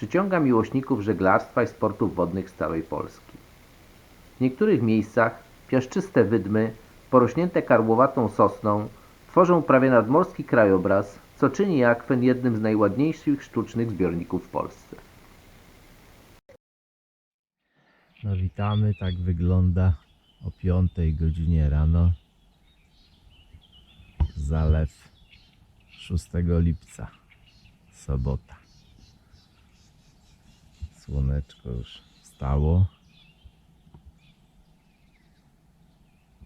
przyciąga miłośników żeglarstwa i sportów wodnych z całej Polski. W niektórych miejscach piaszczyste wydmy, porośnięte karłowatą sosną, tworzą prawie nadmorski krajobraz, co czyni akwen jednym z najładniejszych sztucznych zbiorników w Polsce. No witamy, tak wygląda o 5 godzinie rano. Zalew 6 lipca, sobota. Słoneczko już wstało.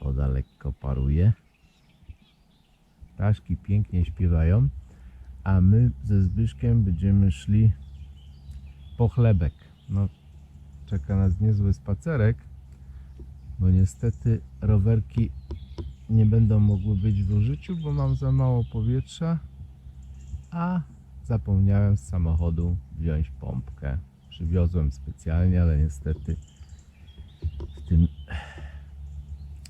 Woda lekko paruje. Ptaszki pięknie śpiewają, a my ze Zbyszkiem będziemy szli po chlebek. No, czeka nas niezły spacerek, bo niestety rowerki nie będą mogły być w użyciu, bo mam za mało powietrza, a zapomniałem z samochodu wziąć pompkę. Przywiozłem specjalnie, ale niestety w tym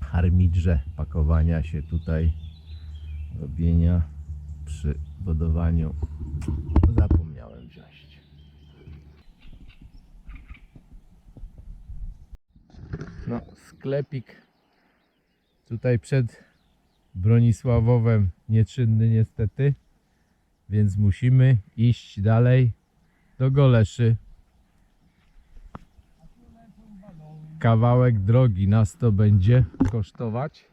harmidrze pakowania się tutaj robienia przy wodowaniu zapomniałem wziąć. No, sklepik tutaj przed Bronisławowem nieczynny niestety, więc musimy iść dalej do Goleszy. Kawałek drogi nas to będzie kosztować,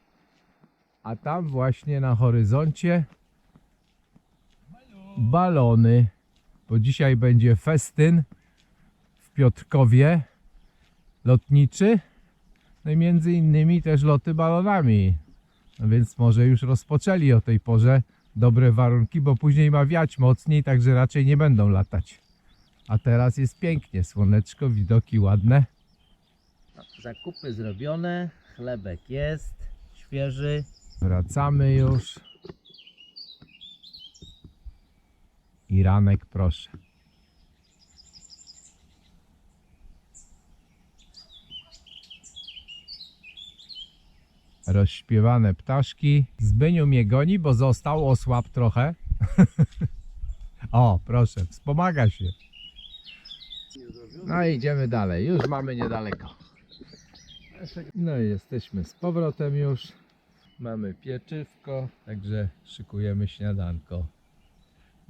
a tam właśnie na horyzoncie balony, bo dzisiaj będzie festyn w Piotrkowie lotniczy. No i między innymi też loty balonami. No więc może już rozpoczęli o tej porze dobre warunki, bo później ma wiać mocniej, także raczej nie będą latać. A teraz jest pięknie, słoneczko, widoki ładne. Zakupy zrobione, chlebek jest, świeży. Wracamy już. I ranek proszę. Rozśpiewane ptaszki. Zbyniu mnie goni, bo został osłab trochę. o, proszę, wspomaga się. No i idziemy dalej. Już mamy niedaleko. No i jesteśmy z powrotem już. Mamy pieczywko, także szykujemy śniadanko.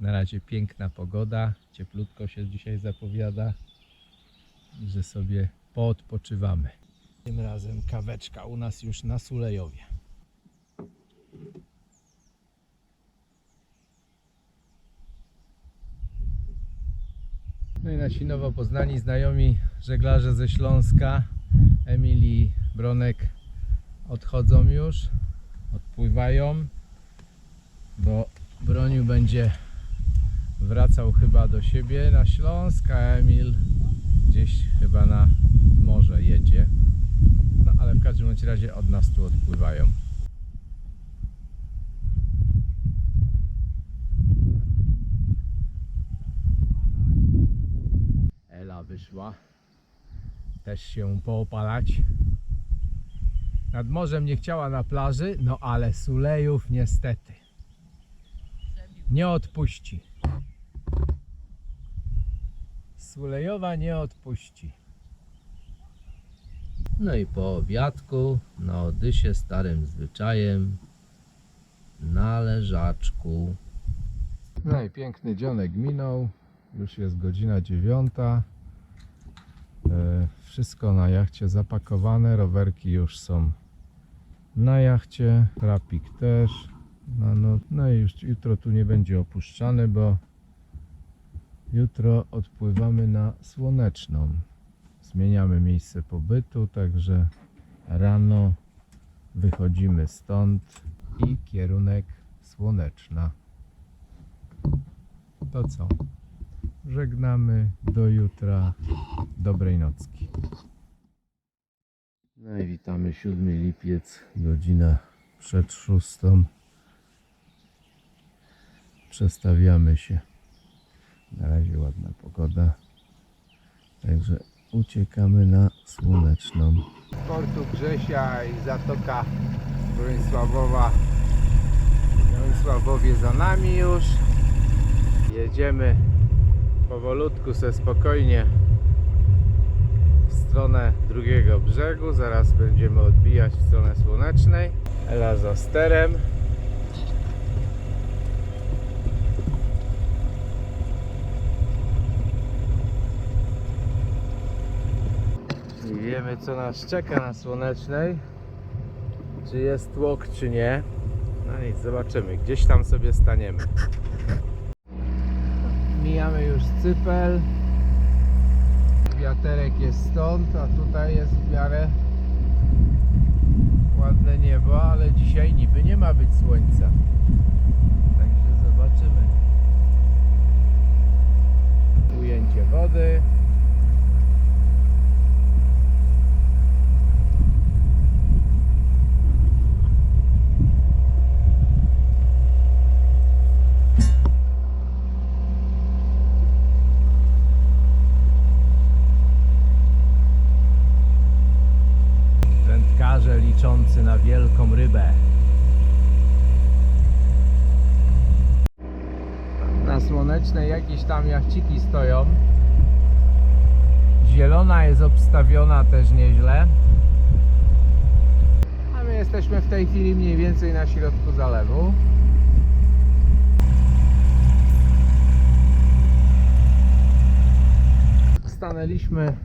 Na razie piękna pogoda, cieplutko się dzisiaj zapowiada, że sobie poodpoczywamy. Tym razem kaweczka u nas już na Sulejowie. No i nasi nowo poznani znajomi żeglarze ze Śląska, Emilii Bronek odchodzą już, odpływają, bo Broniu będzie wracał chyba do siebie na Śląsk, a Emil gdzieś chyba na morze jedzie. No ale w każdym razie od nas tu odpływają. Ela wyszła też się poopalać. Nad morzem nie chciała na plaży, no ale Sulejów niestety nie odpuści. Sulejowa nie odpuści. No i po obiadku na Odysie starym zwyczajem na leżaczku. No i piękny dzionek minął. Już jest godzina dziewiąta. E, Wszystko na jachcie zapakowane. Rowerki już są na jachcie. Trapik też. No, no, no i już jutro tu nie będzie opuszczany, bo jutro odpływamy na Słoneczną. Zmieniamy miejsce pobytu, także rano wychodzimy stąd i kierunek Słoneczna. To co? Żegnamy. Do jutra. Dobrej nocki. No i witamy 7 lipiec, godzina przed szóstą. Przestawiamy się. Na razie ładna pogoda. Także uciekamy na słoneczną. Portu Grzesia i Zatoka Bronisławowa. Bronisławowie za nami już. Jedziemy powolutku, se spokojnie w stronę drugiego brzegu. Zaraz będziemy odbijać w stronę słonecznej. Ela za sterem. Nie wiemy co nas czeka na słonecznej. Czy jest tłok, czy nie. No nic, zobaczymy. Gdzieś tam sobie staniemy. Cypel. Wiaterek jest stąd, a tutaj jest w miarę ładne niebo, ale dzisiaj niby nie ma być słońca. Także zobaczymy. Ujęcie wody. Liczący na wielką rybę. Na słonecznej jakieś tam jachciki stoją. Zielona jest obstawiona też nieźle. A my jesteśmy w tej chwili mniej więcej na środku zalewu. Stanęliśmy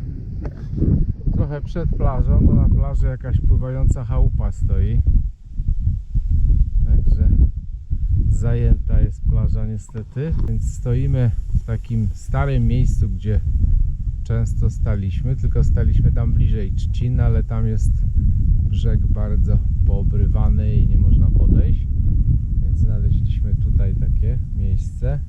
trochę przed plażą, bo na plaży jakaś pływająca chałupa stoi. Także zajęta jest plaża niestety. Więc stoimy w takim starym miejscu, gdzie często staliśmy, tylko staliśmy tam bliżej trzcin, ale tam jest brzeg bardzo poobrywany i nie można podejść. Więc znaleźliśmy tutaj takie miejsce.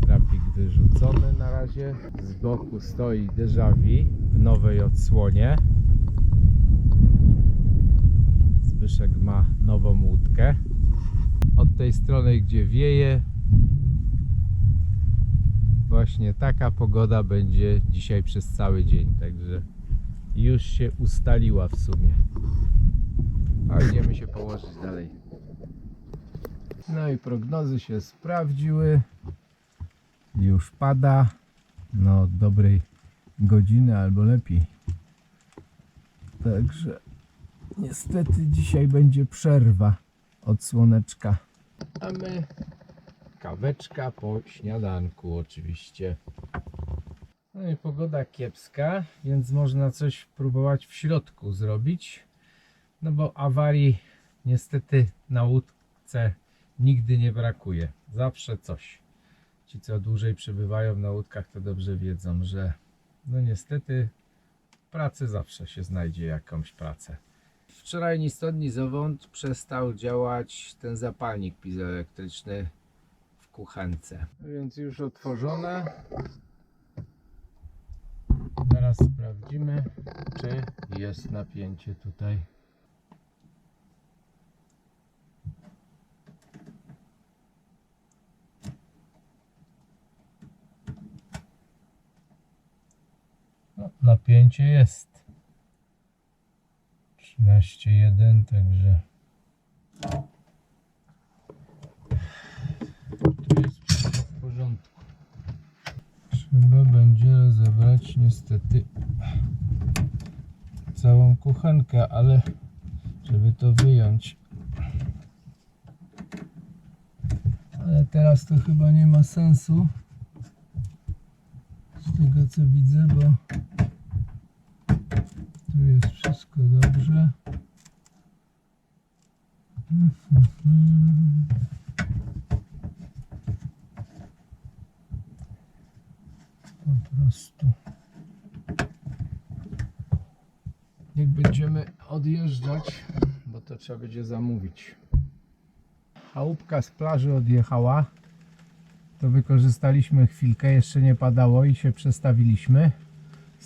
Trapik wyrzucony na razie. Z boku stoi déjà vu w nowej odsłonie. Zbyszek ma nową łódkę. Od tej strony, gdzie wieje, właśnie taka pogoda będzie dzisiaj przez cały dzień. Także już się ustaliła w sumie. A idziemy się położyć dalej. No i prognozy się sprawdziły już pada. No od dobrej godziny albo lepiej. Także niestety dzisiaj będzie przerwa od słoneczka. A my kaweczka po śniadanku oczywiście. No i pogoda kiepska więc można coś próbować w środku zrobić. No bo awarii niestety na łódce nigdy nie brakuje. Zawsze coś ci co dłużej przebywają na łódkach to dobrze wiedzą, że no niestety pracy zawsze się znajdzie jakąś pracę. Wczoraj ni stąd ni zowąd przestał działać ten zapalnik pizoelektryczny w kuchence. Więc już otworzone. Teraz sprawdzimy, czy jest napięcie tutaj. Napięcie jest. 13,1, także tu jest wszystko w porządku. Trzeba będzie rozebrać niestety całą kuchenkę, ale żeby to wyjąć. Ale teraz to chyba nie ma sensu. Z tego co widzę, bo tu jest wszystko dobrze. Po prostu. Jak będziemy odjeżdżać, bo to trzeba będzie zamówić. chałupka z plaży odjechała, to wykorzystaliśmy chwilkę, jeszcze nie padało i się przestawiliśmy.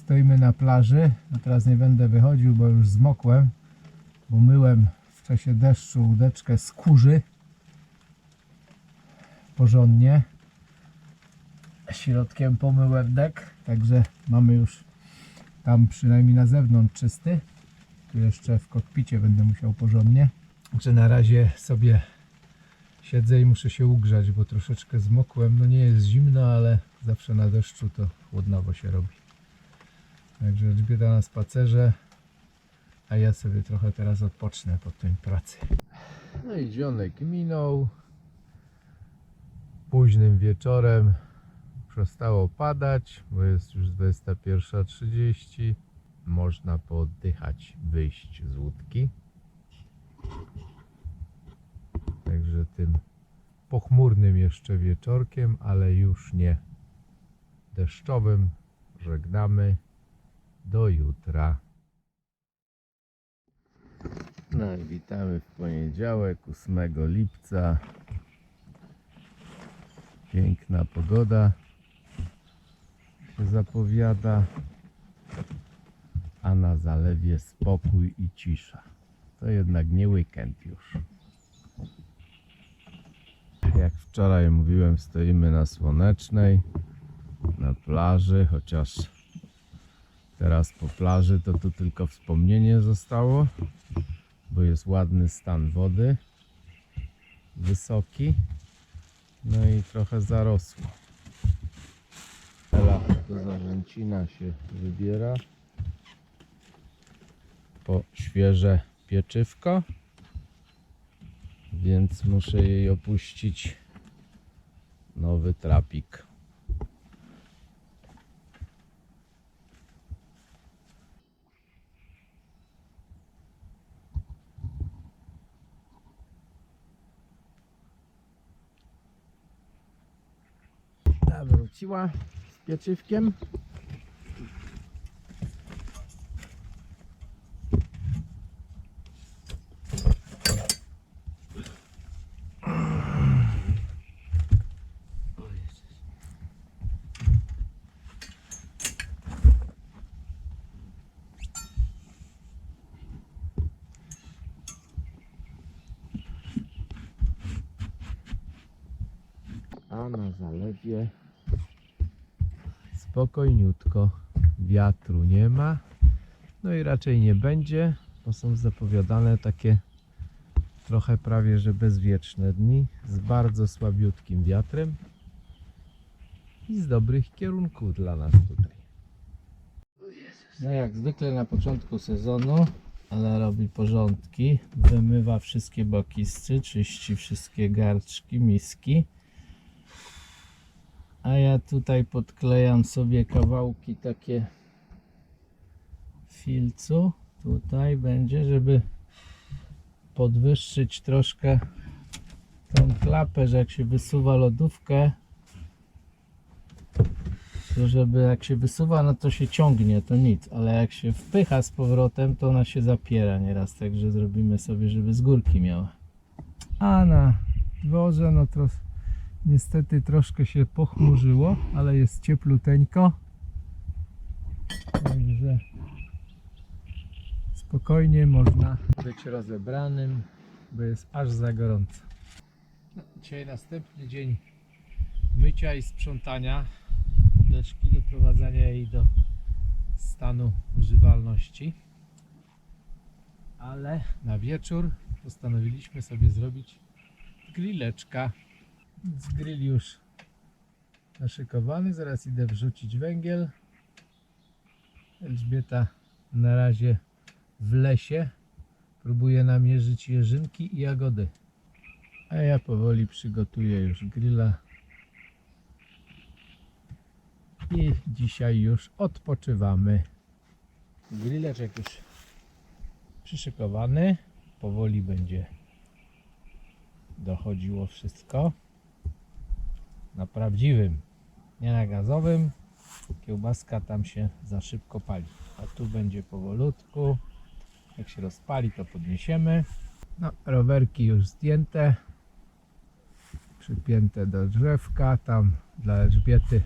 Stoimy na plaży, no teraz nie będę wychodził, bo już zmokłem, bo myłem w czasie deszczu łódeczkę z kurzy porządnie. Środkiem pomyłem dek, także mamy już tam przynajmniej na zewnątrz czysty. Tu jeszcze w kokpicie będę musiał porządnie. Że na razie sobie siedzę i muszę się ugrzać, bo troszeczkę zmokłem. No nie jest zimno, ale zawsze na deszczu to chłodnawo się robi. Także Elżbieta na spacerze, a ja sobie trochę teraz odpocznę po tej pracy. No i minął. Późnym wieczorem przestało padać, bo jest już 21.30. Można pooddychać, wyjść z łódki. Także tym pochmurnym jeszcze wieczorkiem, ale już nie deszczowym żegnamy do jutra. No i witamy w poniedziałek, 8 lipca. Piękna pogoda się zapowiada, a na zalewie spokój i cisza. To jednak nie weekend już. Jak wczoraj mówiłem, stoimy na słonecznej, na plaży, chociaż teraz po plaży to tu tylko wspomnienie zostało, bo jest ładny stan wody, wysoki, no i trochę zarosło. Ela do Zarzęcina się wybiera po świeże pieczywko, więc muszę jej opuścić nowy trapik. Wróciła z pieczywkiem. A na zalewie spokojniutko. Wiatru nie ma. No i raczej nie będzie, bo są zapowiadane takie trochę prawie że bezwieczne dni z bardzo słabiutkim wiatrem i z dobrych kierunków dla nas tutaj. No jak zwykle na początku sezonu ale robi porządki, wymywa wszystkie bokisty, czyści wszystkie garczki, miski. A ja tutaj podklejam sobie kawałki takie filcu. Tutaj będzie, żeby podwyższyć troszkę tą klapę, że jak się wysuwa lodówkę, to żeby jak się wysuwa, no to się ciągnie, to nic, ale jak się wpycha z powrotem, to ona się zapiera nieraz, także zrobimy sobie, żeby z górki miała. A na dworze, no to niestety troszkę się pochmurzyło, ale jest ciepluteńko. Także spokojnie można być rozebranym, bo jest aż za gorąco. No, dzisiaj następny dzień mycia i sprzątania łódeczki, doprowadzania jej do stanu używalności. Ale na wieczór postanowiliśmy sobie zrobić grilleczka. Więc grill już naszykowany. Zaraz idę wrzucić węgiel. Elżbieta na razie w lesie próbuje namierzyć jeżynki i jagody. A ja powoli przygotuję już grilla. I dzisiaj już odpoczywamy. Grilleczek już przyszykowany. Powoli będzie dochodziło wszystko na prawdziwym, nie na gazowym. Kiełbaska tam się za szybko pali. A tu będzie powolutku. Jak się rozpali, to podniesiemy. No, rowerki już zdjęte. przypięte do drzewka. Tam dla Elżbiety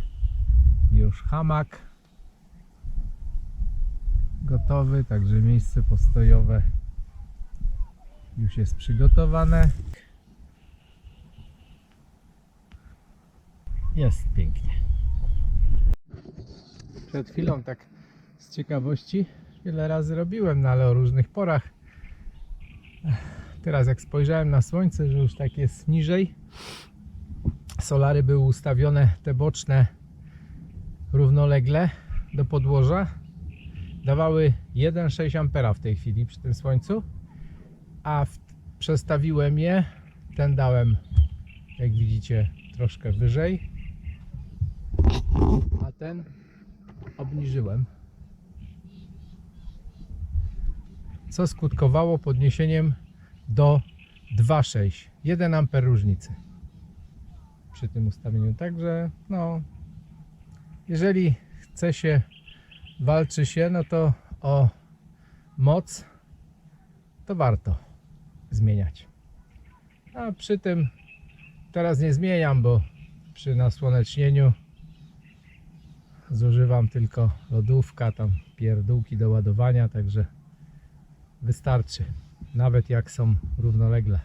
już hamak gotowy, także miejsce postojowe już jest przygotowane. Jest pięknie. Przed chwilą tak z ciekawości wiele razy robiłem, no ale o różnych porach. Teraz jak spojrzałem na słońce, że już tak jest niżej, solary były ustawione te boczne równolegle do podłoża. Dawały 1,6 ampera w tej chwili przy tym słońcu, a w, przestawiłem je, ten dałem jak widzicie troszkę wyżej, a ten obniżyłem. Co skutkowało podniesieniem do 2,6. 1 amper różnicy przy tym ustawieniu. Także no, jeżeli chce się, walczy się, no to o moc to warto zmieniać. A przy tym teraz nie zmieniam, bo przy nasłonecznieniu zużywam tylko lodówka, tam pierdółki do ładowania, także wystarczy. Nawet jak są równolegle.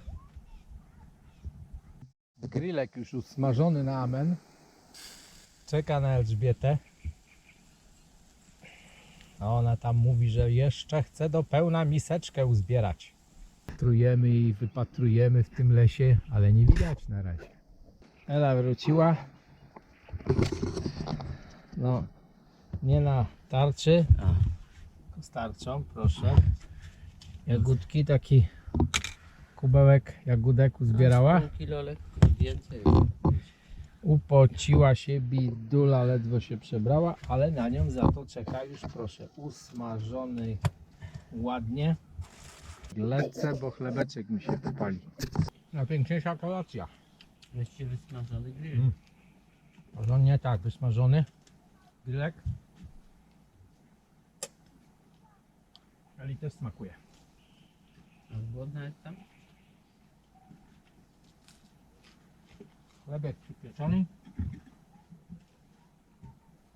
Grillek już usmażony na amen. Czeka na Elżbietę. A ona tam mówi, że jeszcze chce do pełna miseczkę uzbierać. Trujemy i wypatrujemy w tym lesie, ale nie widać na razie. Ela wróciła. No, nie na tarczy. A, z tarczą, proszę. Jagódki, taki kubełek jagódek uzbierała. Pół kilo lekko, więcej. Upociła się bidula, ledwo się przebrała, ale na nią za to czeka już proszę usmażony ładnie. Lecę, bo chlebeczek mi się popali. Najpiękniejsza kolacja. Weźcie wysmażony grill. Mm. Porządnie tak, wysmażony grillek. Ali też smakuje. Głodna jest tam? Chlebek przypieczony.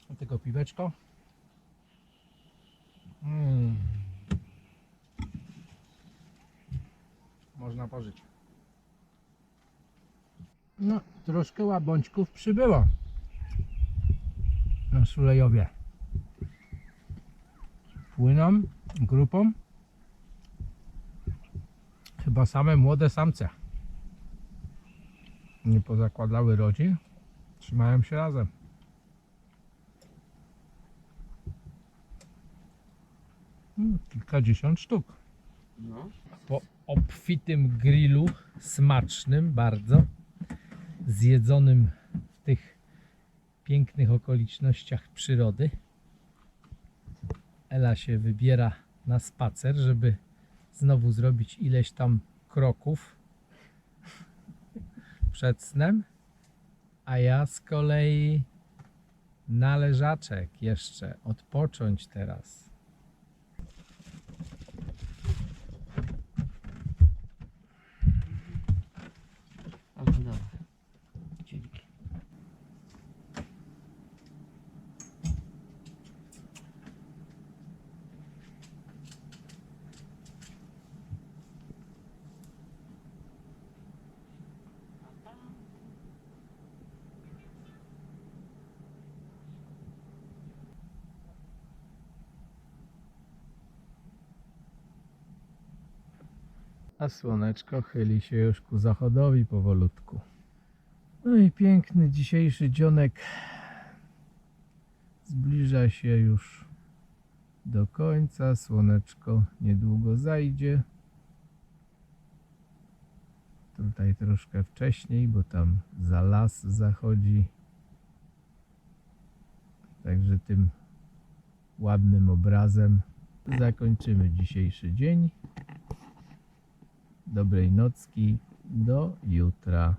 Do tego piweczko. Mm. Można pożyć. No, troszkę łabączków przybyło Sulejowie. Płyną grupą. Chyba same młode samce nie pozakładały rodzin, trzymają się razem. Mm, Kilkadziesiąt sztuk. No. Po obfitym grillu, smacznym bardzo, zjedzonym pięknych okolicznościach przyrody, Ela się wybiera na spacer, żeby znowu zrobić ileś tam kroków przed snem, a ja z kolei na leżaczek jeszcze odpocząć teraz. A no dobra. Dzięki. Słoneczko chyli się już ku zachodowi powolutku. No i piękny dzisiejszy dzionek zbliża się już do końca. Słoneczko niedługo zajdzie. Tutaj troszkę wcześniej, bo tam za las zachodzi. Także tym ładnym obrazem zakończymy dzisiejszy dzień dobrej nocki, do jutra.